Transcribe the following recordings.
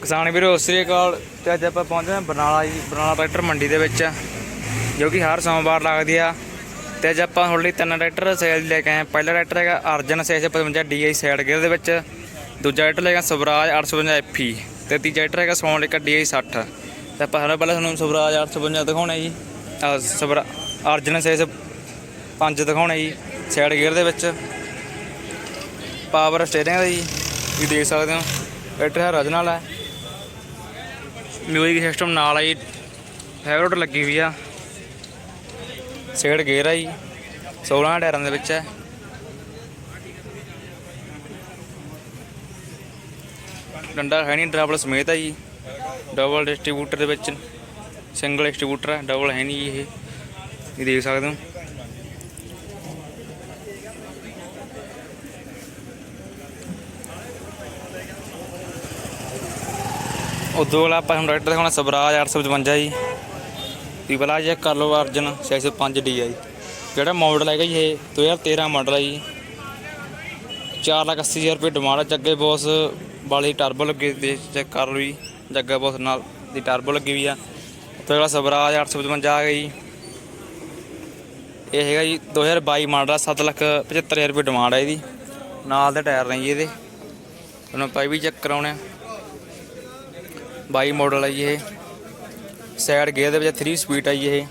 ਕਿਸਾਨ ਵੀਰੋ, ਸਤਿ ਸ੍ਰੀ ਅਕਾਲ। ਤੇ ਅੱਜ ਆਪਾਂ ਪਹੁੰਚੇ ਹਾਂ ਬਰਨਾਲਾ ਜੀ, ਬਰਨਾਲਾ ਟਰੈਕਟਰ ਮੰਡੀ ਦੇ ਵਿੱਚ, ਜੋ ਕਿ ਹਰ ਸੋਮਵਾਰ ਲੱਗਦੀ ਆ। ਤੇ ਅੱਜ ਆਪਾਂ ਹੁਣ ਲਈ ਤਿੰਨ ਟਰੈਕਟਰ ਸੇਲ ਲੈ ਕੇ ਆਏ ਪਹਿਲਾ ਟਰੈਕਟਰ ਹੈਗਾ ਅਰਜਨ 655 DI ਸਾਈਡ ਗੇਅਰ ਦੇ ਵਿੱਚ। ਦੂਜਾ ਟਰੈਕਟਰ ਹੈਗਾ ਸਵਰਾਜ 855 FE ਤੇ ਤੀਜਾ ਟਰੈਕਟਰ ਹੈਗਾ ਸੋਨਲਿਕਾ DI 60 ਤੇ ਆਪਾਂ ਹਰ ਪਹਿਲਾਂ ਤੁਹਾਨੂੰ ਸਵਰਾਜ 855 ਦਿਖਾਉਣਾ ਜੀ। ਸਵਰਾ, ਅਰਜਨ 655 ਦਿਖਾਉਣਾ ਜੀ ਸਾਈਡ ਗੇਅਰ ਦੇ ਵਿੱਚ। ਪਾਵਰ ਸਟੀਅਰਿੰਗ ਦਾ ਜੀ ਤੁਸੀਂ ਦੇਖ ਸਕਦੇ ਹੋ। ਟਰੈਕਟਰ ਹੈ ਰਜਨਾਲ ਹੈ। ਮਿਊਜ਼ਿਕ ਸਿਸਟਮ ਨਾਲ ਆ ਜੀ ਫੇਵਰਟ ਲੱਗੀ ਹੋਈ ਆ। ਸੇਡ ਗੇਅਰ ਆ ਜੀ। 16 ਟਾਇਰਾਂ ਦੇ ਵਿੱਚ ਹੈ ਡੰਡਾ ਹੈ ਨਹੀਂ ਡਬਲ ਸਮੇਤ ਆ ਜੀ। ਡਬਲ ਡਿਸਟ੍ਰੀਬਿਊਟਰ ਦੇ ਵਿੱਚ। ਸਿੰਗਲ ਡਿਸਟ੍ਰੀਬਿਊਟਰ ਹੈ ਡਬਲ ਹੈ ਨਹੀਂ ਜੀ ਇਹ। ਇਹ ਦੇਖ ਸਕਦੇ ਹੋ। ਉਦੋਂ ਵਾਲਾ ਆਪਾਂ ਹੁਣ ਡਾਕਟਰ ਦਿਖਾਉਣਾ, ਸਵਰਾਜ 855 ਜੀ। ਤੁਸੀਂ ਪਹਿਲਾਂ ਚੈੱਕ ਕਰ ਲਓ ਅਰਜਨ 605 ਜੀ। ਜਿਹੜਾ ਮਾਡਲ ਹੈਗਾ ਜੀ, ਇਹ 2013 ਮਾਡਲ ਹੈ ਜੀ। 480000 ਰੁਪਏ ਡਿਮਾਂਡ ਹੈ ਜੱਗੇ ਬੋਸ ਵਾਲੀ ਟਰਬੋ ਲੱਗੇ ਚੈੱਕ ਕਰ ਲਓ ਜੀ, ਜੱਗਾ ਬੋਸ ਨਾਲ ਦੀ ਟਰਬੋ ਲੱਗੀ ਵੀ ਆ। ਤੇ ਜਿਹੜਾ ਸਵਰਾਜ 855 ਆ ਗਈ ਇਹ ਹੈਗਾ ਜੀ 2022 ਮਾਡਲ ਆ 775000 ਰੁਪਏ ਡਿਮਾਂਡ ਹੈ ਇਹਦੀ। ਨਾਲ ਦੇ ਟਾਇਰ ਨੇ ਜੀ ਇਹਦੇ। ਉਹਨਾਂ ਪਾਈ ਵੀ ਚੈੱਕ ਕਰਾਉਣੇ ਆ। 22 ਮਾਡਲ ਹੈ ਜੀ ਇਹ। ਸਾਈਡ ਗੇਅਰ ਦੇ ਵਿੱਚ 3 ਸਪੀਡ ਹੈ ਜੀ ਇਹ।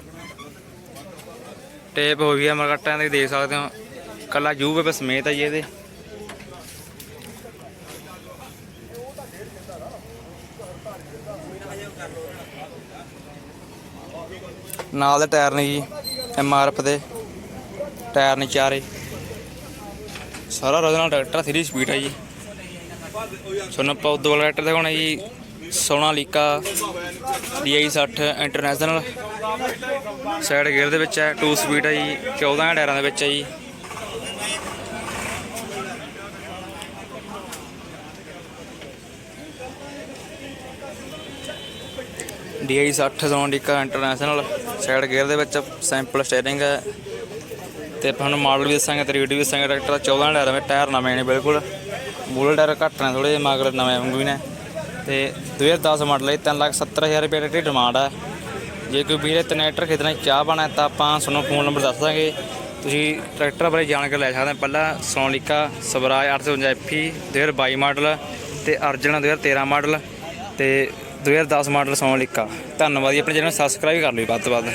ਟੇਪ ਹੋ ਗਈ ਮਰਕਟਾਂ ਦੇ ਦੇਖ ਸਕਦੇ ਹੋ। ਕੱਲਾ ਜੂਬ ਹੈ ਸਮੇਤ ਹੈ ਜੀ ਇਹਦੇ। ਨਾਲ ਦੇ ਟਾਇਰ ਨੇ ਜੀ ਐਮ ਆਰ ਐਫ ਦੇ। ਟਾਇਰ ਨੇ ਚਾਰੇ। ਸਾਰਾ ਰੋਜ਼ ਨਾਲ ਟਰੈਕਟਰ 3 ਸਪੀਡ ਹੈ ਜੀ। ਤੁਹਾਨੂੰ ਆਪਾਂ ਉਦੋਂ ਵਾਲਾ ਟਰੈਕਟਰ ਦਿਖਾਉਣਾ ਜੀ। Sonalika DI 60 international side gear ਦੇ ਵਿੱਚ ਹੈ 2 ਸਪੀਡ ਹੈ ਜੀ 14 ਟਾਇਰਾਂ ਦੇ ਵਿੱਚ ਹੈ ਜੀ। DI 60 Sonalika international side gear ਦੇ ਵਿੱਚ ਸੈਂਪਲ ਸਟੀਅਰਿੰਗ ਹੈ। ਤੇ ਤੁਹਾਨੂੰ ਮਾਡਲ ਵੀ ਦੱਸਾਂਗੇ, ਤੇ ਰੇਟ ਵੀ ਦੱਸਾਂਗੇ, ਟਰੈਕਟਰ ਦਾ 14 ਟਾਇਰਾਂ ਵਿੱਚ ਟਾਇਰ ਨਵੇਂ ਨੇ, ਬਿਲਕੁਲ। ਮੂਲ ਟਾਇਰ ਘੱਟ ਨੇ ਥੋੜੇ ਜਿਹੇ ਮਗਰ ਨਵੇਂ ਵਾਂਗੂ ਨੇ। ਤੇ 2010 ਮਾਡਲ ਹੈ 370000 ਰੁਪਏ ਦੀ ਡਿਮਾਂਡ ਹੈ ਜੇ ਕੋਈ ਵੀਰੇ ਟਰੈਕਟਰ ਖਰੀਦਣਾ ਚਾਹ ਬਣਾ ਤਾਂ ਆਪਾਂ ਤੁਹਾਨੂੰ ਫੋਨ ਨੰਬਰ ਦੱਸ ਦਾਂਗੇ। ਤੁਸੀਂ ਟਰੈਕਟਰ ਬਾਰੇ ਜਾਣਕਾਰੀ ਲੈ ਸਕਦੇ ਹੋ। ਪਹਿਲਾਂ ਸੋਨਿਕਾ, ਸਵਰਾਜ 855 FE 2022 ਮਾਡਲ ਤੇ ਅਰਜਨ 2013 ਮਾਡਲ ਤੇ 2010 ਮਾਡਲ ਸੋਨਿਕਾ। ਧੰਨਵਾਦ ਜੀ, ਆਪਣੇ ਚੈਨਲ ਨੂੰ ਸਬਸਕ੍ਰਾਈਬ ਕਰ ਲਓ ਵੱਧ ਤੋਂ ਵੱਧ।